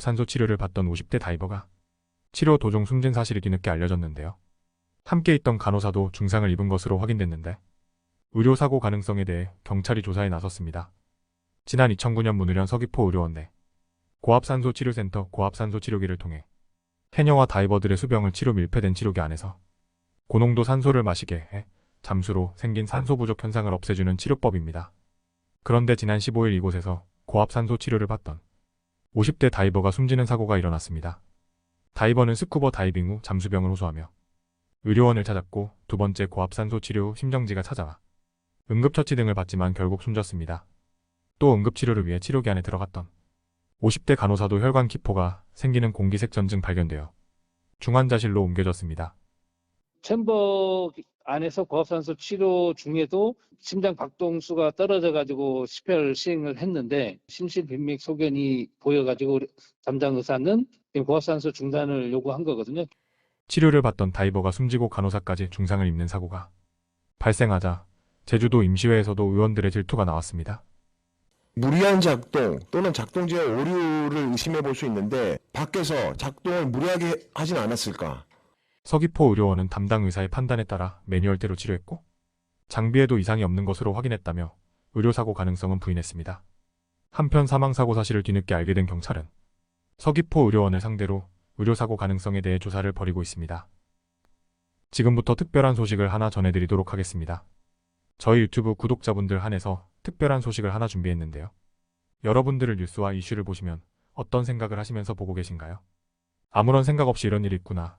산소 치료를 받던 50대 다이버가 치료 도중 숨진 사실이 뒤늦게 알려졌는데요. 함께 있던 간호사도 중상을 입은 것으로 확인됐는데 의료사고 가능성에 대해 경찰이 조사에 나섰습니다. 지난 2009년 문의련 서귀포 의료원 내 고압산소 치료센터 고압산소 치료기를 통해 해녀와 다이버들의 수병을 치료 밀폐된 치료기 안에서 고농도 산소를 마시게 해 잠수로 생긴 산소 부족 현상을 없애주는 치료법입니다. 그런데 지난 15일 이곳에서 고압산소 치료를 받던 50대 다이버가 숨지는 사고가 일어났습니다. 다이버는 스쿠버 다이빙 후 잠수병을 호소하며 의료원을 찾았고 두 번째 고압산소 치료 후 심정지가 찾아와 응급처치 등을 받지만 결국 숨졌습니다. 또 응급치료를 위해 치료기 안에 들어갔던 50대 간호사도 혈관 기포가 생기는 공기색 전증 발견되어 중환자실로 옮겨졌습니다. 챔버 안에서 고압산소 치료 중에도 심장 박동수가 떨어져 가지고 시별 시행을 했는데 심실 빈맥 소견이 보여 가지고 담당 의사는 고압산소 중단을 요구한 거거든요. 치료를 받던 다이버가 숨지고 간호사까지 중상을 입는 사고가 발생하자 제주도 임시회에서도 의원들의 질투가 나왔습니다. 무리한 작동 또는 작동지의 오류를 의심해 볼 수 있는데 밖에서 작동을 무리하게 하진 않았을까? 서귀포 의료원은 담당 의사의 판단에 따라 매뉴얼대로 치료했고 장비에도 이상이 없는 것으로 확인했다며 의료사고 가능성은 부인했습니다. 한편 사망사고 사실을 뒤늦게 알게 된 경찰은 서귀포 의료원을 상대로 의료사고 가능성에 대해 조사를 벌이고 있습니다. 지금부터 특별한 소식을 하나 전해드리도록 하겠습니다. 저희 유튜브 구독자분들 한해서 특별한 소식을 하나 준비했는데요. 여러분들을 뉴스와 이슈를 보시면 어떤 생각을 하시면서 보고 계신가요? 아무런 생각 없이 이런 일이 있구나,